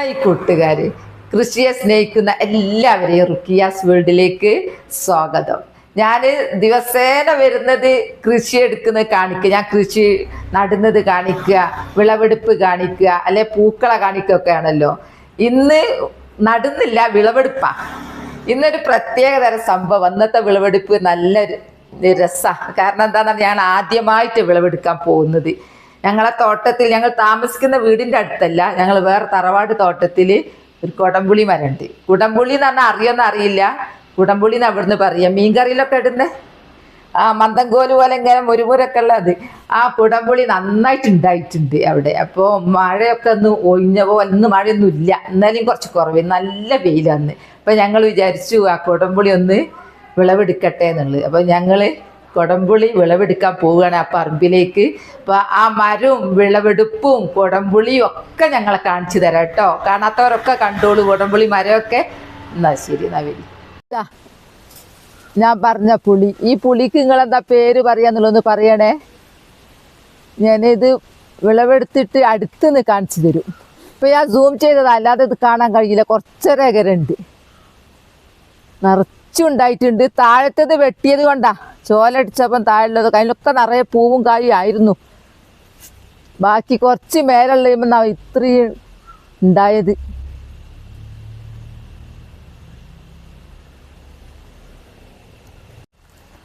Hi കൂട്ടുകാർ കൃഷിയെ സ്നേഹിക്കുന്ന എല്ലാവരെയും റുക്കിയാസ് വേൾഡിലേക്ക് സ്വാഗതം. ഞാൻ ദിവസേന വരുന്നത് കൃഷി എടുക്കുന്നത് കാണിക്കുക ഞാൻ കൃഷി നടുന്നത് കാണിക്കുക വിളവെടുപ്പ് കാണിക്കുക അല്ലെ പൂക്കളെ കാണിക്കുക ഒക്കെ ആണല്ലോ ഇന്ന് നടുന്നില്ല വിളവെടുപ്പാ. ഇന്നൊരു പ്രത്യേക തരം സംഭവം. അന്നത്തെ വിളവെടുപ്പ് നല്ലൊരു രസമാണ് കാരണം എന്താണെന്ന് ഞാൻ ആദ്യമായിട്ട് വിളവെടുക്കാൻ പോകുന്നത്. ഞങ്ങളെ തോട്ടത്തിൽ ഞങ്ങൾ താമസിക്കുന്ന വീടിന്റെ അടുത്തല്ല ഞങ്ങൾ വേറെ തറവാട് തോട്ടത്തിൽ ഒരു കുടംപുളി മരമുണ്ട് കുടംപുളി എന്ന് പറഞ്ഞാൽ അറിയോന്ന് അറിയില്ല. കുടംപുളി എന്ന് അവിടുന്ന് പറയാം. മീൻകറിയിലൊക്കെ ഇടുന്നേ? ആ മന്ദംകോൽ പോലെ ഇങ്ങനെ മുരുമുരൊക്കെ ഉള്ളത്. ആ കുടംപുളി നന്നായിട്ട് ഉണ്ടായിട്ടുണ്ട് അവിടെ. അപ്പോൾ മഴയൊക്കെ ഒന്ന് ഒഴിഞ്ഞ പോലെ ഇന്ന് മഴയൊന്നും ഇല്ല. എന്നാലും കുറച്ച് കുറവ്. നല്ല വെയിലാണ് അപ്പോൾ ഞങ്ങൾ വിചാരിച്ചു ആ കുടംപുളി ഒന്ന് വിളവെടുക്കട്ടെ എന്നുള്ളത്. അപ്പോൾ ഞങ്ങൾ കൊടംപുളി വിളവെടുക്കാൻ പോവുകയാണ് ആ പറമ്പിലേക്ക്. അപ്പോൾ ആ മരവും വിളവെടുപ്പും കൊടംപുളിയും ഒക്കെ ഞങ്ങളെ കാണിച്ചു തരാം കേട്ടോ. കാണാത്തവരൊക്കെ കണ്ടോളൂ കൊടംപുളി മരമൊക്കെ. എന്നാ ശരി എന്നാ വരി. ഞാൻ പറഞ്ഞ പുളി. ഈ പുളിക്ക് നിങ്ങളെന്താ പേര് പറയാന്നുള്ളതൊന്ന് പറയണേ. ഞാനിത് വിളവെടുത്തിട്ട് അടുത്ത് നിന്ന് കാണിച്ചു തരും. ഇപ്പം ഞാൻ സൂം ചെയ്തത് അല്ലാതെ ഇത് കാണാൻ കഴിയില്ല. കുറച്ചൊരകരുണ്ട് നിറച്ചുണ്ടായിട്ടുണ്ട് താഴത്തത് വെട്ടിയത് കൊണ്ടാ. ചോലടിച്ചപ്പം താഴെയുള്ളത്. അതിലൊക്കെ നിറയെ പൂവും കായും ആയിരുന്നു. ബാക്കി കുറച്ച് മേലുള്ള ഇത്രയും ഉണ്ടായത്.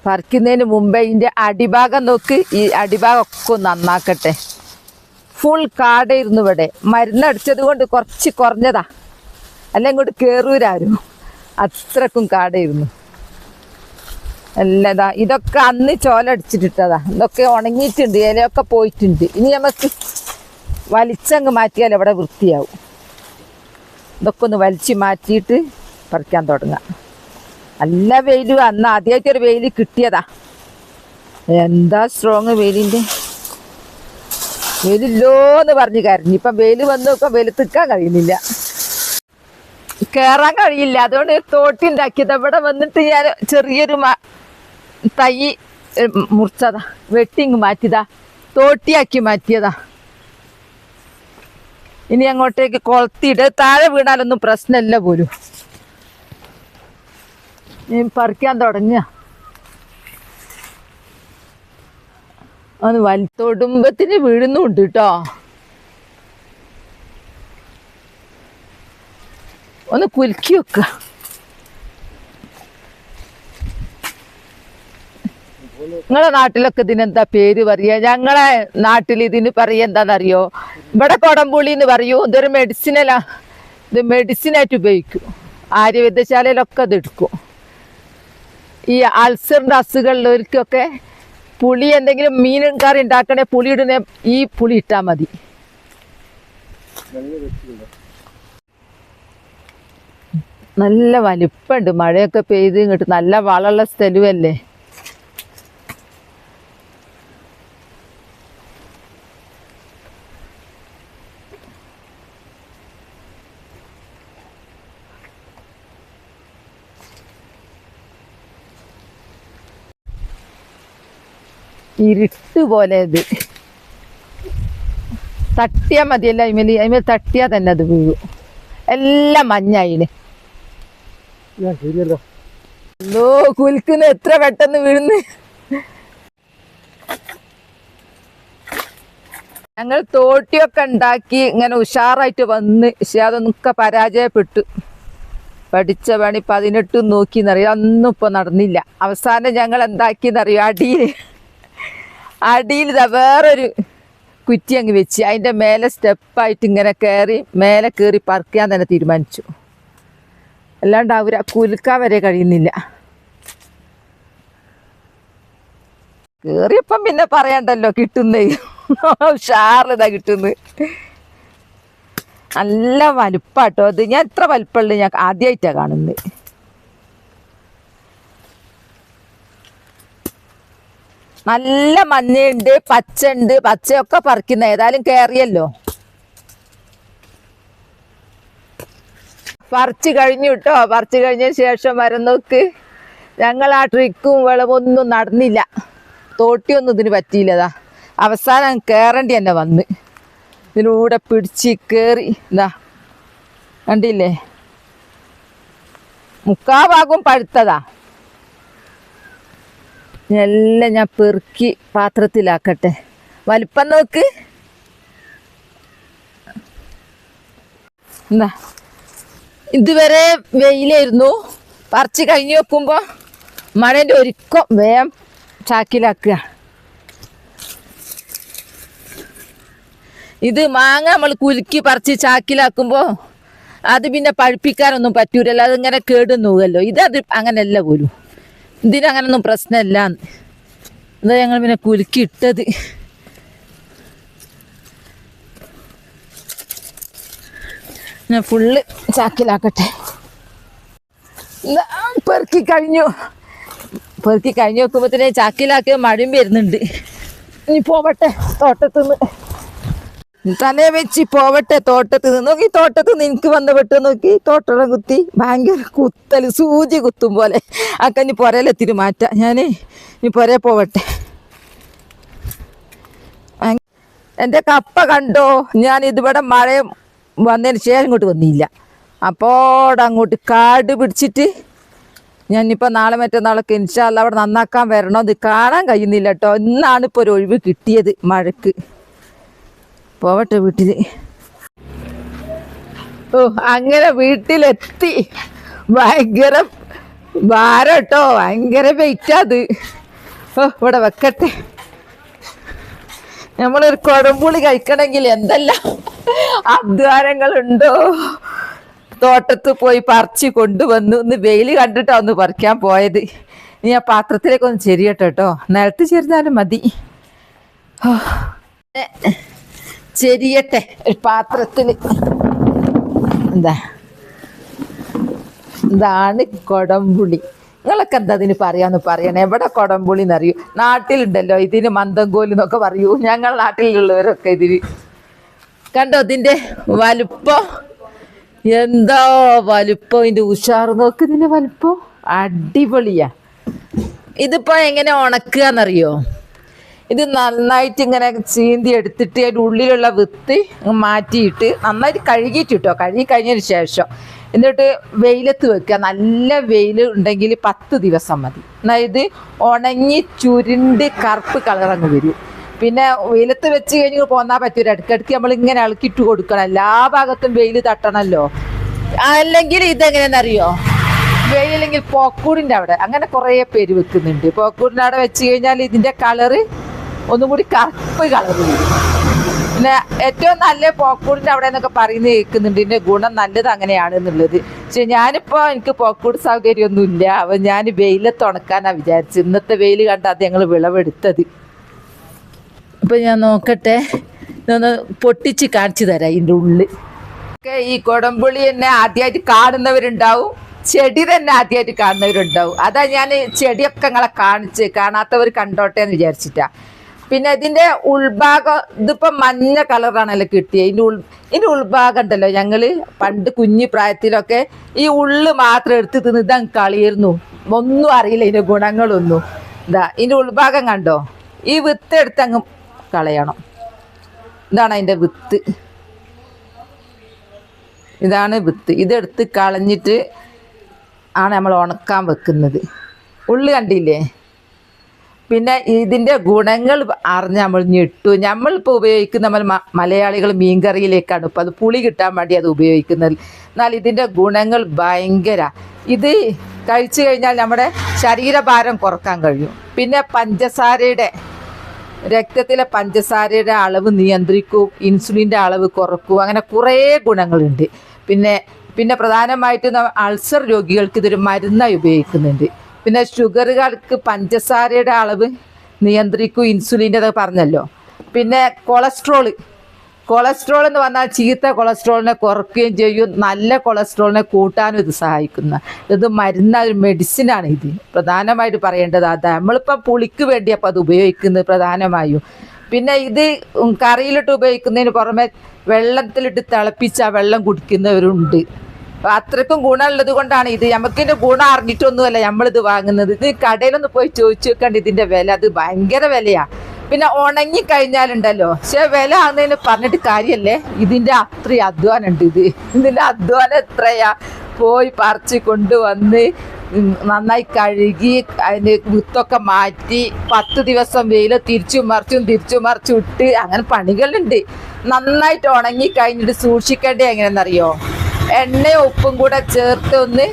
പറിക്കുന്നതിന് മുമ്പേ ഇതിന്റെ അടിഭാഗം നോക്ക്. ഈ അടിഭാഗം ഒക്കെ നന്നാക്കട്ടെ. ഫുൾ കാടായിരുന്നു ഇവിടെ. മരുന്നടിച്ചത് കൊണ്ട് കുറച്ച് കുറഞ്ഞതാ. അല്ല ഇങ്ങോട്ട് കയറൂരാരും അത്രക്കും കാടായിരുന്നു. അല്ലതാ ഇതൊക്കെ അന്ന് ചോലടിച്ചിട്ടിട്ടതാ ഇതൊക്കെ ഉണങ്ങിയിട്ടുണ്ട് ഇലയൊക്കെ പോയിട്ടുണ്ട്. ഇനി നമുക്ക് വലിച്ചങ്ങ് മാറ്റിയാൽ ഇവിടെ വൃത്തിയാവും. ഇതൊക്കെ ഒന്ന് വലിച്ച് മാറ്റിയിട്ട് പറിക്കാൻ തുടങ്ങാം. നല്ല വെയിലും അന്ന് ആദ്യമായിട്ടൊരു വെയിൽ കിട്ടിയതാ. എന്താ സ്ട്രോങ് വെയിലിന്റെ? വെയിലില്ലോ എന്ന് പറഞ്ഞ് കരഞ്ഞു. ഇപ്പം വെയിൽ വന്നു ഇപ്പം തിക്കാൻ കഴിയുന്നില്ല. കയറാൻ കഴിയില്ല. അതുകൊണ്ട് തോട്ടി ഉണ്ടാക്കിയത്. വന്നിട്ട് ഞാൻ ചെറിയൊരു തൈ മുറിച്ചതാ. വെട്ടിങ് മാറ്റിയതാ. തോട്ടിയാക്കി മാറ്റിയതാ. ഇനി അങ്ങോട്ടേക്ക് കൊളത്തിയിട്ട് താഴെ വീണാലൊന്നും പ്രശ്നമില്ല പോലും. ഞാൻ പറിക്കാൻ തുടങ്ങുക. അത് വലുത്തോടുമ്പത്തിന് വീഴുന്നുണ്ട് കേട്ടോ. ഒന്ന് കുലുക്കി വെക്ക നിങ്ങളെ നാട്ടിലൊക്കെ ഇതിനെന്താ പേര് പറയുക ഞങ്ങളെ നാട്ടിൽ ഇതിന് പറയുക എന്താണെന്നറിയോ ഇവിടെ കൊടംപുളി എന്ന് പറയൂ ഇതൊരു മെഡിസിനലാ ഇത് മെഡിസിനായിട്ട് ഉപയോഗിക്കും. ആര്യവൈദ്യശാലയിലൊക്കെ അത് എടുക്കും. ഈ അൾസറിന്റെ അസുഖമുള്ളവർക്കൊക്കെ പുളി എന്തെങ്കിലും മീൻ കറി ഉണ്ടാക്കണേ പുളി ഇടുന്ന ഈ പുളി ഇട്ടാൽ മതി. നല്ല വലിപ്പമുണ്ട് മഴയൊക്കെ പെയ്ത് ഇങ്ങോട്ട് നല്ല വളമുള്ള സ്ഥലമല്ലേ? ഇരുട്ട് പോലെ ഇത്. തട്ടിയാൽ മതിയല്ല അതിമേൽ അതിമേൽ തട്ടിയാൽ തന്നെ അത് വീഴും. എല്ലാം മഞ്ഞായിന് ശരിയല്ലോ. എന്തോ കുൽക്കുന്ന എത്ര പെട്ടെന്ന് വീഴുന്നു. ഞങ്ങൾ തോട്ടിയൊക്കെ ഉണ്ടാക്കി ഇങ്ങനെ ഉഷാറായിട്ട് വന്ന് പക്ഷെ അതൊന്നൊക്കെ പരാജയപ്പെട്ടു. പഠിച്ച പണി പതിനെട്ട് നോക്കിന്നറിയാം ഒന്നും ഇപ്പൊ നടന്നില്ല. അവസാനം ഞങ്ങൾ എന്താക്കിയെന്നറിയോ? അടിയിൽ അടിയിൽ വേറെ വേറൊരു കുറ്റി അങ്ങ് വെച്ച് അതിന്റെ മേലെ സ്റ്റെപ്പായിട്ട് ഇങ്ങനെ കയറി മേലെ കയറി പറിക്കാൻ തന്നെ തീരുമാനിച്ചു. അല്ലാണ്ട് അവർ കുലുക്കാൻ വരെ കഴിയുന്നില്ല. കേറിയപ്പം പിന്നെ പറയണ്ടല്ലോ കിട്ടുന്നേ. ഉഷാറിലിതാ കിട്ടുന്നത് നല്ല വലുപ്പാട്ടോ അത്. ഞാൻ എത്ര വലുപ്പമുള്ളത് ഞാൻ ആദ്യമായിട്ടാണ് കാണുന്നത്. നല്ല മഞ്ഞയുണ്ട് പച്ചയുണ്ട്. പച്ചയൊക്കെ പറിക്കുന്ന ഏതായാലും കയറിയല്ലോ പറിച്ചു കഴിഞ്ഞു കേട്ടോ പറിച്ചു കഴിഞ്ഞ ശേഷം വരുന്നോക്ക് ഞങ്ങൾ ആ ട്രിക്കും വിളവൊന്നും നടന്നില്ല. തോട്ടിയൊന്നും ഇതിന് പറ്റിയില്ലതാ. അവസാനം കയറേണ്ടി തന്നെ വന്ന്. ഇതിലൂടെ പിടിച്ച് കയറി എന്താ കണ്ടില്ലേ? മുക്കാ ഭാഗവും പഴുത്തതാ. എല്ലാം ഞാൻ പെറുക്കി പാത്രത്തിലാക്കട്ടെ. വലിപ്പം നോക്ക്. എന്താ ഇതുവരെ വെയിലായിരുന്നു. പറിച്ച് കഴിഞ്ഞ് വെക്കുമ്പോൾ മഴന്റെ ഒരുക്കം വേഗം ചാക്കിലാക്കുക. ഇത് മാങ്ങ നമ്മൾ കുലുക്കി പറിച്ച് ചാക്കിലാക്കുമ്പോൾ അത് പിന്നെ പഴുപ്പിക്കാനൊന്നും പറ്റൂലല്ലോ. അതിങ്ങനെ കേടുന്നു പോകുമല്ലോ ഇതത് അങ്ങനെയല്ല പോലും. ഇതിനങ്ങനൊന്നും പ്രശ്നമില്ല ഇത് ഞങ്ങൾ പിന്നെ കുലുക്കി ഇട്ടത്. ഞാൻ ഫുള്ള് ചാക്കിലാക്കട്ടെ. പെറുക്കി കഴിഞ്ഞു. പെറുക്കി കഴിഞ്ഞ് തന്നെ ചാക്കിലാക്കിയ മഴയും വരുന്നുണ്ട്. ഇനി പോവട്ടെ തോട്ടത്തു നിന്ന് തലേ വെച്ച് പോവട്ടെ തോട്ടത്തു നിന്ന് നോക്കി തോട്ടത്തു നിന്ന് എനിക്ക് വന്ന് പെട്ട് നോക്കി. തോട്ടം കുത്തി ഭയങ്കര കുത്തൽ സൂചി കുത്തും പോലെ. അക്ക ഇനി പുരയിലെത്തിരി മാറ്റാം. ഞാൻ ഇനി പുരയെ പോവട്ടെ. എന്റെ കപ്പ കണ്ടോ? ഞാൻ ഇതിവിടെ മഴ വന്നതിന് ശേഷം ഇങ്ങോട്ട് വന്നില്ല. അപ്പോൾ അങ്ങോട്ട് കാട് പിടിച്ചിട്ട് ഞാനിപ്പോൾ നാളെ മറ്റന്നാളൊക്കെ ഇൻഷാല്ല അവിടെ നന്നാക്കാൻ വരണം ഇത് കാണാൻ കഴിയുന്നില്ല കേട്ടോ. ഇന്നാണ് ഇപ്പോൾ ഒരു ഒഴിവ് കിട്ടിയത് മഴക്ക്. പോവട്ടെ വീട്ടിൽ ഓ അങ്ങനെ വീട്ടിലെത്തി. ഭയങ്കര ഭാരം കേട്ടോ. ഭയങ്കര വെയിറ്റാത് ഓ ഇവിടെ വെക്കട്ടെ. നമ്മളൊരു കുഴമ്പുളി കഴിക്കണമെങ്കിൽ എന്തെല്ലാം അധ്വാനങ്ങളുണ്ടോ തോട്ടത്ത് പോയി പറിച്ച് കൊണ്ടുവന്നു. ഇന്ന് വെയിൽ കണ്ടിട്ടാ ഒന്ന് പറിക്കാൻ പോയത്. ഇനി ആ പാത്രത്തിലേക്ക് ഒന്ന് ചെരിയട്ടെ കേട്ടോ. നിലത്ത് ചെരിഞ്ഞാലും മതി. ചെരിയട്ടെ ഒരു പാത്രത്തിൽ എന്താ? ഇതാണ് കൊടംപുളി. നിങ്ങളൊക്കെ എന്താ ഇതിന് പറയാന്ന് പറയണേ? എവിടെ കൊടംപുളി എന്നറിയൂ? നാട്ടിലുണ്ടല്ലോ ഇതിന് മന്ദംകോൽ എന്നൊക്കെ പറയൂ. ഞങ്ങൾ നാട്ടിലുള്ളവരൊക്കെ ഇതിന്. കണ്ടോ ഇതിന്റെ വലുപ്പം? എന്താ വലുപ്പം ഇതിന്റെ ഉഷാർ നോക്ക് ഇതിന്റെ വലുപ്പം. അടിപൊളിയാ. ഇതിപ്പോ എങ്ങനെ ഉണക്കുക എന്നറിയോ ഇത് നന്നായിട്ട് ഇങ്ങനെ ചീന്തി എടുത്തിട്ട് അതിന്റെ ഉള്ളിലുള്ള വിത്ത് മാറ്റിയിട്ട് നന്നായിട്ട് കഴുകിയിട്ട് കിട്ടോ കഴുകി കഴിഞ്ഞതിന് ശേഷം. എന്നിട്ട് വെയിലത്ത് വെക്കുക. നല്ല വെയിൽ ഉണ്ടെങ്കിൽ പത്ത് ദിവസം മതി. അതായത് ഉണങ്ങി ചുരുണ്ട് കറുപ്പ് കളറങ്ങ് വരും. പിന്നെ വെയിലത്ത് വെച്ച് കഴിഞ്ഞ് പോന്നാൽ പറ്റൂല. ഇടയ്ക്കിടയ്ക്ക് നമ്മൾ ഇങ്ങനെ ഇളക്കിട്ട് കൊടുക്കണം. എല്ലാ ഭാഗത്തും വെയിൽ തട്ടണല്ലോ. അല്ലെങ്കിൽ ഇതെങ്ങനെയെന്നറിയോ വെയിലെങ്കിൽ പോക്കൂടിന്റെ അവിടെ. അങ്ങനെ കുറേ പേര് വെക്കുന്നുണ്ട്. പോക്കൂടിന്റെ അവിടെ വെച്ച് കഴിഞ്ഞാൽ ഇതിന്റെ കളറ് ഒന്നും കൂടി കറുപ്പ് കളർ വരും. പിന്നെ ഏറ്റവും നല്ല പോക്കൂടിന്റെ അവിടെ എന്നൊക്കെ പറയുന്നത് കേൾക്കുന്നുണ്ട്. ഇതിന്റെ ഗുണം നല്ലത് അങ്ങനെയാണ് എന്നുള്ളത്. പക്ഷെ ഞാനിപ്പോൾ എനിക്ക് പോക്കൂട് സൗകര്യമൊന്നും ഇല്ല അപ്പം ഞാൻ വെയിലത്ത് ഉണക്കാനാണ് വിചാരിച്ചത്. ഇന്നത്തെ വെയിൽ കണ്ട് അത് ഞങ്ങൾ വിളവെടുത്തത്. അപ്പം ഞാൻ നോക്കട്ടെ. ഇതൊന്ന് പൊട്ടിച്ച് കാണിച്ചു തരാം ഇതിന്റെ ഉള്ളിൽ ഒക്കെ ഈ കൊടംപുളി തന്നെ ആദ്യമായിട്ട് കാണുന്നവരുണ്ടാവും. ചെടി തന്നെ ആദ്യമായിട്ട് കാണുന്നവരുണ്ടാവും. അതാ ഞാൻ ചെടിയൊക്കെ നിങ്ങളെ കാണിച്ച്. കാണാത്തവർ കണ്ടോട്ടെ എന്ന് വിചാരിച്ചിട്ടാ. പിന്നെ ഇതിന്റെ ഉൾഭാഗം ഇതിപ്പോ മഞ്ഞ കളറാണല്ലോ കിട്ടിയത് ഇതിന്റെ ഉൾ ഇതിന്റെ ഉൾഭാഗം ഉണ്ടല്ലോ ഞങ്ങൾ. പണ്ട് കുഞ്ഞു പ്രായത്തിലൊക്കെ ഈ ഉള്ളു മാത്രം എടുത്ത് തിന്ന് ഇതാ കളിയിരുന്നു ഒന്നും അറിയില്ല ഇതിന്റെ ഗുണങ്ങളൊന്നും. ഇതാ ഇതിന്റെ ഉൾഭാഗം കണ്ടോ? ഈ വിത്ത് എടുത്ത് അങ്ങ് കളയണം. ഇതാണ് അതിന്റെ വിത്ത്. ഇതാണ് വിത്ത്. ഇതെടുത്ത് കളഞ്ഞിട്ട് ആണ് നമ്മൾ ഉണക്കാൻ വെക്കുന്നത്. ഉള്ളു കണ്ടില്ലേ? പിന്നെ ഇതിന്റെ ഗുണങ്ങൾ അറിഞ്ഞ് നമ്മൾ ഞെട്ടു നമ്മളിപ്പോൾ ഉപയോഗിക്കുന്ന നമ്മൾ മലയാളികൾ മീൻകറിയിലേക്കാണ്. ഇപ്പോൾ അത് പുളി കിട്ടാൻ വേണ്ടി അത് ഉപയോഗിക്കുന്നത്. എന്നാൽ ഇതിന്റെ ഗുണങ്ങൾ ഭയങ്കര. ഇത് കഴിച്ചു കഴിഞ്ഞാൽ നമ്മുടെ ശരീരഭാരം കുറയ്ക്കാൻ കഴിയും. പിന്നെ പഞ്ചസാരയുടെ രക്തത്തിലെ പഞ്ചസാരയുടെ അളവ് നിയന്ത്രിക്കും ഇൻസുലിന്റെ അളവ് കുറക്കും അങ്ങനെ കുറേ ഗുണങ്ങളുണ്ട്. പിന്നെ പിന്നെ പ്രധാനമായിട്ടും അൾസർ രോഗികൾക്ക് ഇതൊരു മരുന്നായി ഉപയോഗിക്കുന്നുണ്ട്. പിന്നെ ഷുഗറുകാർക്ക് പഞ്ചസാരയുടെ അളവ് നിയന്ത്രിക്കും ഇൻസുലിന്റെ പറഞ്ഞല്ലോ. പിന്നെ കൊളസ്ട്രോൾ കൊളസ്ട്രോൾ എന്ന് പറഞ്ഞാൽ ചീത്ത കൊളസ്ട്രോളിനെ കുറയ്ക്കുകയും ചെയ്യും നല്ല കൊളസ്ട്രോളിനെ കൂട്ടാനും ഇത് സഹായിക്കുന്ന. ഇത് മരുന്ന ഒരു മെഡിസിനാണ് ഇത്. പ്രധാനമായിട്ട് പറയേണ്ടത് അതാ. നമ്മളിപ്പോൾ പുളിക്ക് വേണ്ടി വേണ്ടിയപ്പോൾ അത് ഉപയോഗിക്കുന്നത് പ്രധാനമായും. പിന്നെ ഇത് കറിയിലിട്ട് ഉപയോഗിക്കുന്നതിന് പുറമെ വെള്ളത്തിലിട്ട് തിളപ്പിച്ച് വെള്ളം കുടിക്കുന്നവരുണ്ട്. അത്രക്കും ഗുണമുള്ളത് കൊണ്ടാണ് ഇത്. നമുക്കിന്റെ ഗുണം അറിഞ്ഞിട്ടൊന്നുമല്ല നമ്മളിത് വാങ്ങുന്നത്. ഇത് കടയിലൊന്ന് പോയി ചോദിച്ചു വെക്കണ്ട ഇതിന്റെ വില. അത് ഭയങ്കര വിലയാ. പിന്നെ ഉണങ്ങി കഴിഞ്ഞാലുണ്ടല്ലോ. പക്ഷെ വില ആകുന്നതിന് പറഞ്ഞിട്ട് കാര്യല്ലേ ഇതിന്റെ അത്രയും അധ്വാനം ഉണ്ട് ഇത്. ഇതിന്റെ അധ്വാനം എത്രയാ? പോയി പറിച്ച് കൊണ്ടുവന്ന് നന്നായി കഴുകി അതിന് വിത്തൊക്കെ മാറ്റി പത്ത് ദിവസം വെയിൽ തിരിച്ചു മറിച്ചും തിരിച്ചു മറിച്ചും ഇട്ട് അങ്ങനെ പണികളുണ്ട്. നന്നായിട്ട് ഉണങ്ങി കഴിഞ്ഞിട്ട് സൂക്ഷിക്കേണ്ടത് എങ്ങനെയെന്നറിയോ എണ്ണയും ഉപ്പും കൂടെ ചേർത്ത് ഒന്ന്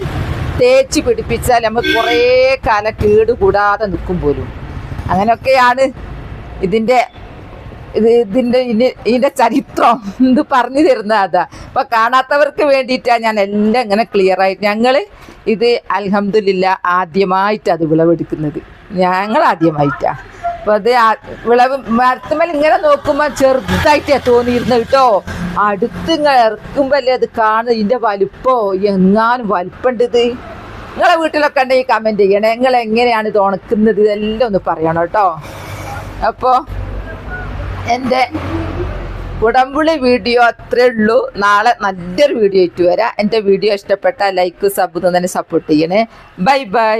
തേച്ച് പിടിപ്പിച്ചാൽ നമുക്ക് കുറേ കാലം കേട് കൂടാതെ നിൽക്കും പോലും. അങ്ങനെയൊക്കെയാണ് ഇതിന്റെ ഇത് ഇതിന്റെ ഇതിന്റെ ചരിത്രം ഇത് പറഞ്ഞു തരുന്ന അതാ. അപ്പൊ കാണാത്തവർക്ക് വേണ്ടിയിട്ടാണ് ഞാൻ എല്ലാം ഇങ്ങനെ ആയിട്ട് ഞങ്ങൾ ഇത് അലഹമ്മദില്ല ആദ്യമായിട്ട് അത് വിളവെടുക്കുന്നത്. ഞങ്ങൾ ആദ്യമായിട്ടാ. അപ്പൊ അത് വിളവ് മരത്തുമ്മൽ ഇങ്ങനെ നോക്കുമ്പോ ചെറുതായിട്ടാ തോന്നിയിരുന്നു കേട്ടോ. അടുത്ത് ഇങ്ങനെ ഇറക്കുമ്പല്ലേ അത് കാണുന്നത് ഇതിന്റെ വലുപ്പോ എങ്ങാനും വലുപ്പമുണ്ട് ഇത്. നിങ്ങളെ വീട്ടിലൊക്കെ ഉണ്ടെങ്കിൽ കമന്റ് ചെയ്യണേ. നിങ്ങൾ എങ്ങനെയാണ് ഇത് ഉണക്കുന്നത്? ഇതെല്ലാം ഒന്ന് പറയണം കേട്ടോ. അപ്പോൾ എന്റെ ഉടമ്പുളി വീഡിയോ അത്രേ ഉള്ളൂ. നാളെ നല്ലൊരു വീഡിയോ ആയിട്ട് വരാം. എന്റെ വീഡിയോ ഇഷ്ടപ്പെട്ട ലൈക്ക് സബ് തന്നെ സപ്പോർട്ട് ചെയ്യണേ. Bye bye